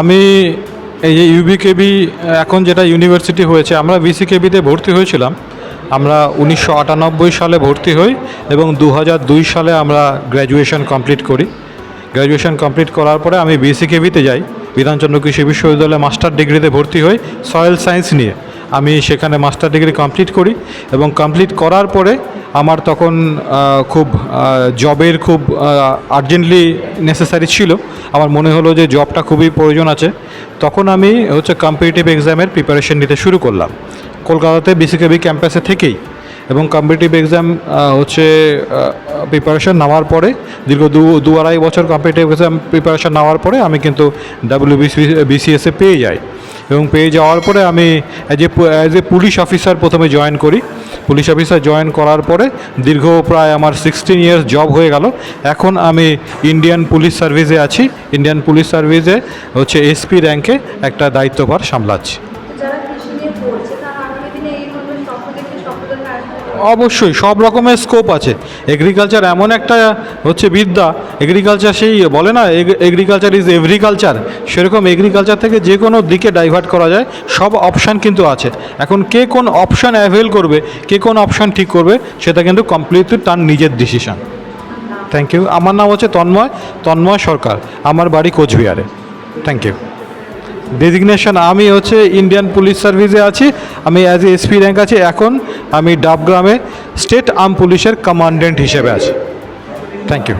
আমি এই যে ইউবিকেবি এখন যেটা ইউনিভার্সিটি হয়েছে, আমরা বিসিকেবিতে ভর্তি হয়েছিলাম। আমরা উনিশশো আটানব্বই সালে ভর্তি হই এবং দু দুই সালে আমরা গ্র্যাজুয়েশন কমপ্লিট করি। গ্র্যাজুয়েশন কমপ্লিট করার পরে আমি বিসিকেবিতে যাই। বিধানচন্দ্র কৃষি বিশ্ববিদ্যালয়ে মাস্টার ডিগ্রিতে ভর্তি হই সয়েল সায়েন্স নিয়ে। আমি সেখানে মাস্টার ডিগ্রি কমপ্লিট করি এবং কমপ্লিট করার পরে আমার তখন খুব জবের খুব আর্জেন্টলি নেসেসারি ছিল। আমার মনে হলো যে জবটা খুবই প্রয়োজন আছে। তখন আমি হচ্ছে কম্পিটিটিভ এক্সামের প্রিপারেশন নিতে শুরু করলাম। কলকাতাতে বিসিকেবি ক্যাম্পাসে থেকেই। এবং কম্পিটিটিভ এক্সাম হচ্ছে প্রিপারেশন নেওয়ার পরে, দীর্ঘ দু দু আড়াই বছর কম্পিটিটিভ এক্সাম প্রিপারেশন নেওয়ার পরে আমি কিন্তু ডাব্লিউবিসি বিসিএসে পেয়ে যাই। এবং পেয়ে যাওয়ার পরে আমি as a as a police officer প্রথমে জয়েন করি। পুলিশ অফিসার জয়েন করার পরে দীর্ঘ প্রায় আমার সিক্সটিন ইয়ার্স জব হয়ে গেল। এখন আমি ইন্ডিয়ান পুলিশ সার্ভিসে আছি। ইন্ডিয়ান পুলিশ সার্ভিসে হচ্ছে এসপি র্যাঙ্কে একটা দায়িত্বভার সামলাচ্ছি। অবশ্যই, সব রকমের স্কোপ আছে। এগ্রিকালচার এমন একটা, হচ্ছে বিদ্যা এগ্রিকালচার সেই বলে না এগ্রিকালচার ইজ এগ্রিকালচার সেরকম এগ্রিকালচার থেকে যে কোনো দিকে ডাইভার্ট করা যায়, সব অপশান কিন্তু আছে। এখন কে কোন অপশান অ্যাভেল করবে, কে কোন অপশান ঠিক করবে, সেটা কিন্তু কমপ্লিটলি তার নিজের ডিসিশান থ্যাংক ইউ আমার নাম হচ্ছে তন্ময় তন্ময় সরকার। আমার বাড়ি কোচবিহারে। থ্যাংক ইউ ডেজিগনেশন আমি হচ্ছে ইন্ডিয়ান পুলিশ সার্ভিসে আছি। আমি অ্যাজ এ এসপি র্যাঙ্ক আছি। এখন আমি ডাবগ্রামে স্টেট আর্ম পুলিশের কমান্ডেন্ট হিসেবে আছি। Thank you